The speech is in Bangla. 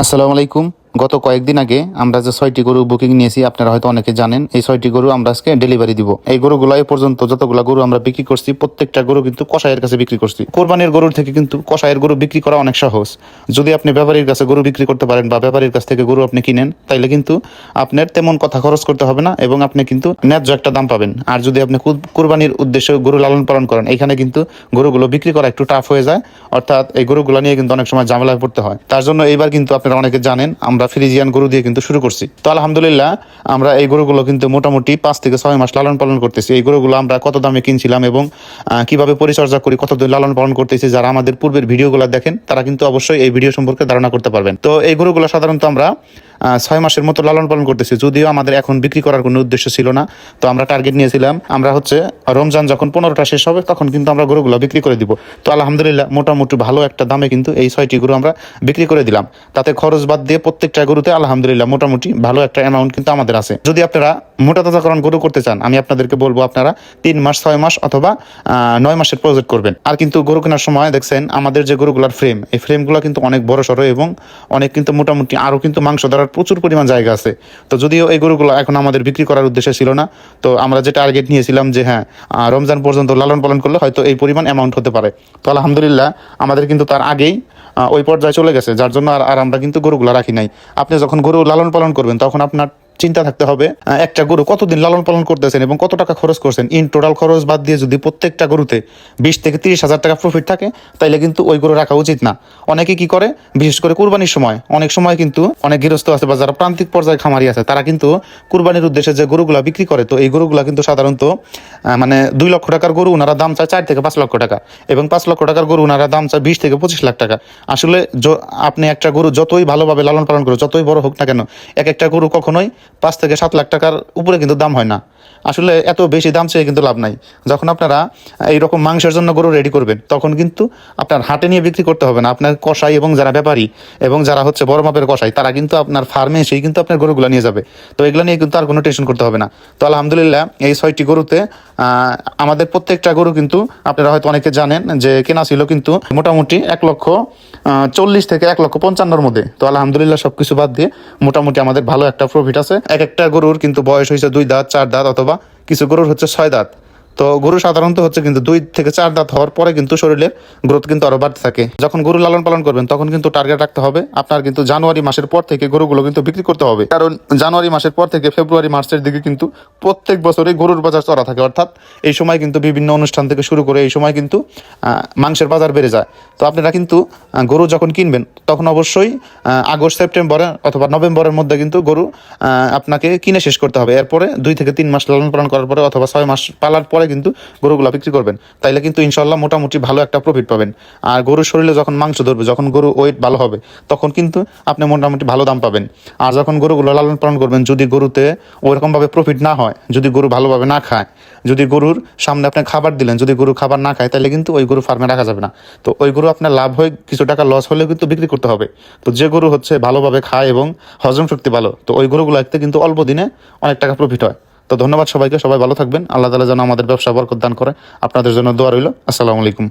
আসসালামু আলাইকুম। গত কয়েকদিন আগে আমরা যে ছয়টি গরু বুকিং নিয়েছি, আপনারা হয়তো অনেকে জানেন, এই ছয়টি গরু আমরা আজকে ডেলিভারি দিব। এই গরুগুলো এ পর্যন্ত যতগুলো গরু আমরা বিক্রি করছি, প্রত্যেকটা গরু কিন্তু কষাইয়ের কাছে বিক্রি করছি। কোরবানির গরুর থেকে কিন্তু কষাইয়ের গরু বিক্রি করা অনেক সহজ। যদি আপনি ব্যাপারীর কাছে গরু বিক্রি করতে পারেন বা ব্যাপারীর কাছ থেকে গরু আপনি কিনেন, তাইলে কিন্তু আপনার তেমন কথা খরচ করতে হবে না এবং আপনি কিন্তু ন্যায্য একটা দাম পাবেন। আর যদি আপনি কুর- কোরবানির উদ্দেশ্যে গরু লালন পালন করেন, এখানে কিন্তু গরুগুলো বিক্রি করা একটু টাফ হয়ে যায়। অর্থাৎ এই গরুগুলো নিয়ে কিন্তু অনেক সময় ঝামেলায় পড়তে হয়। তার জন্য এইবার কিন্তু আপনারা অনেকে জানেন আমরা ফ্রিজিয়ান গরু দিয়ে কিন্তু শুরু করছি। তো আলহামদুলিল্লাহ, আমরা এই গরুগুলো কিন্তু মোটামুটি পাঁচ থেকে ছয় মাস লালন পালন করতেছি। এই গরুগুলো আমরা কত দামে কিনছিলাম এবং কীভাবে পরিচর্যা করি, কত লালন পালন করতেছি, যারা আমাদের পূর্বের ভিডিওগুলো দেখেন, তারা কিন্তু অবশ্যই এই ভিডিও সম্পর্কে ধারণা করতে পারবেন। তো এই গরুগুলো সাধারণত আমরা ছয় মাসের মতো লালন পালন করতেছি। যদিও আমাদের এখন বিক্রি করার কোনো উদ্দেশ্য ছিল না, তো আমরা টার্গেট নিয়েছিলাম। আমরা হচ্ছে রমজান যখন পনেরোটা শেষ হবে, তখন কিন্তু আমরা গরুগুলো বিক্রি করে দিব। তো আলহামদুলিল্লাহ মোটামুটি ভালো একটা দামে কিন্তু এই ছয়টি গরু আমরা বিক্রি করে দিলাম। তাতে খরচ বাদ দিয়ে প্রত্যেকটা গরুতে আলহামদুলিল্লাহ মোটামুটি ভালো একটা অ্যামাউন্ট কিন্তু আমাদের আছে। যদি আপনারা মোটা তাজাকরণ গরু করতে চান, আমি আপনাদেরকে বলব আপনারা তিন মাস, ছয় মাস অথবা নয় মাসের প্রজেক্ট করবেন। আর কিন্তু গরু কেনার সময় দেখছেন, আমাদের যে গরুগুলার ফ্রেম এই ফ্রেমগুলো কিন্তু অনেক বড় সড়ো এবং অনেক কিন্তু মোটামুটি আরও কিন্তু মাংস ধরার প্রচুর পরিমাণ জায়গা আছে। তো যদিও এই গরুগুলো এখন আমাদের বিক্রি করার উদ্দেশ্যে ছিল না, তো আমরা যে টার্গেট নিয়েছিলাম যে হ্যাঁ রমজান পর্যন্ত লালন পালন করলে হয়তো এই পরিমাণ অ্যামাউন্ট হতে পারে। তো আলহামদুলিল্লাহ, আমাদের কিন্তু তার আগেই ওই পর্যায়ে চলে গেছে, যার জন্য আর আমরা কিন্তু গরুগুলো রাখি নাই। আপনি যখন গরু লালন পালন করবেন, তখন আপনার চিন্তা থাকতে হবে। একটা গরু কতদিন লালন পালন করতেছেন এবং কত টাকা খরচ করছেন? ইন টোটাল খরচ বাদ দিয়ে যদি প্রত্যেকটা গরুতে বিশ থেকে তিরিশ হাজার টাকা প্রফিট থাকে, তাইলে কিন্তু ওই গরু রাখা উচিত না। অনেকে কি করে? বিশেষ করে কুরবানির সময়। অনেক সময় কিন্তু অনেক গৃহস্থ আছে বা যারা প্রান্তিক পর্যায়ে খামারি আছে, তারা কিন্তু কুরবানির উদ্দেশ্যে যে গরুগুলা বিক্রি করে, তো এই গরুগুলা কিন্তু সাধারণত মানে দুই লক্ষ টাকার গরু ওনারা দাম চায় চার থেকে পাঁচ লক্ষ টাকা এবং পাঁচ লক্ষ টাকার গরু ওনারা দাম চায় বিশ থেকে পঁচিশ লাখ টাকা। আসলে আপনি একটা গরু যতই ভালোভাবে লালন পালন করো যতই বড় হোক না কেন, এক একটা গরু কখনোই পাঁচ থেকে সাত লাখ টাকার উপরে কিন্তু দাম হয় না। আসলে এত বেশি দাম চেয়ে কিন্তু লাভ নাই। যখন আপনারা এইরকম মাংসের জন্য গরু রেডি করবেন, তখন কিন্তু আপনার হাটে নিয়ে বিক্রি করতে হবে না। আপনার কষাই এবং যারা ব্যাপারী এবং যারা হচ্ছে বড় মাপের কষাই তারা কিন্তু আপনার ফার্মে এসেই কিন্তু আপনার গরুগুলো নিয়ে যাবে। তো এগুলো নিয়ে কিন্তু আর কোনো টেনশন করতে হবে না। তো আলহামদুলিল্লাহ, এই ছয়টি গরুতে আমাদের প্রত্যেকটা গরু কিন্তু আপনারা হয়তো অনেকে জানেন যে কেনা ছিল কিন্তু মোটামুটি এক লক্ষ চল্লিশ থেকে এক লক্ষ পঞ্চান্নর মধ্যে। তো আলহামদুলিল্লাহ সবকিছু বাদ দিয়ে মোটামুটি আমাদের ভালো একটা প্রফিট আছে। এক একটা গরুর কিন্তু বয়স হয়েছে দুই দাঁত, চার দাঁত অথবা কিছু গরুর হচ্ছে ছয় দাঁত। তো গরু সাধারণত হচ্ছে কিন্তু দুই থেকে চার দাঁত হওয়ার পরে কিন্তু শরীরের গ্রোথ কিন্তু আরও বাড়তে থাকে। যখন গরু লালন পালন করবেন, তখন কিন্তু টার্গেট রাখতে হবে। আপনার কিন্তু জানুয়ারি মাসের পর থেকে গরুগুলো কিন্তু বিক্রি করতে হবে। কারণ জানুয়ারি মাসের পর থেকে ফেব্রুয়ারি, মার্চের দিকে কিন্তু প্রত্যেক বছরে গরুর বাজার চড়া থাকে। অর্থাৎ এই সময় কিন্তু বিভিন্ন অনুষ্ঠান থেকে শুরু করে এই সময় কিন্তু মাংসের বাজার বেড়ে যায়। তো আপনারা কিন্তু গরু যখন কিনবেন, তখন অবশ্যই আগস্ট, সেপ্টেম্বরে অথবা নভেম্বরের মধ্যে কিন্তু গরু আপনাকে কিনে শেষ করতে হবে। এরপরে দুই থেকে তিন মাস লালন পালন করার পরে অথবা ছয় মাস পালার পরে কিন্তু গরুগুলো বিক্রি করবেন। তাইলে কিন্তু ইনশাল্লাহ মোটামুটি ভালো একটা প্রফিট পাবেন। আর গরুর শরীরে যখন মাংস ধরবে, যখন গরু ওয়েট ভালো হবে, তখন কিন্তু আপনি মোটামুটি ভালো দাম পাবেন। আর যখন গরুগুলো লালন পালন করবেন, যদি গরুতে ওইরকমভাবে প্রফিট না হয়, যদি গরু ভালোভাবে না খায়, যদি গরুর সামনে আপনি খাবার দিলেন, যদি গরু খাবার না খায় তাহলে কিন্তু ওই গরু ফার্মে রাখা যাবে না। তো ওই গরু আপনার লাভ হয়ে কিছু টাকা লস হলেও কিন্তু বিক্রি করতে হবে। তো যে গরু হচ্ছে ভালোভাবে খায় এবং হজম শক্তি ভালো, তো ওই গরুগুলো একতে কিন্তু অল্প দিনে অনেক টাকা প্রফিট হয়। তো ধন্যবাদ সবাইকে, সবাই ভালো থাকবেন। আল্লাহ তালা যেন আমাদের ব্যবসা বরকত দান করে। আপনাদের জন্য দোয়া রইল। আসসালামু আলাইকুম।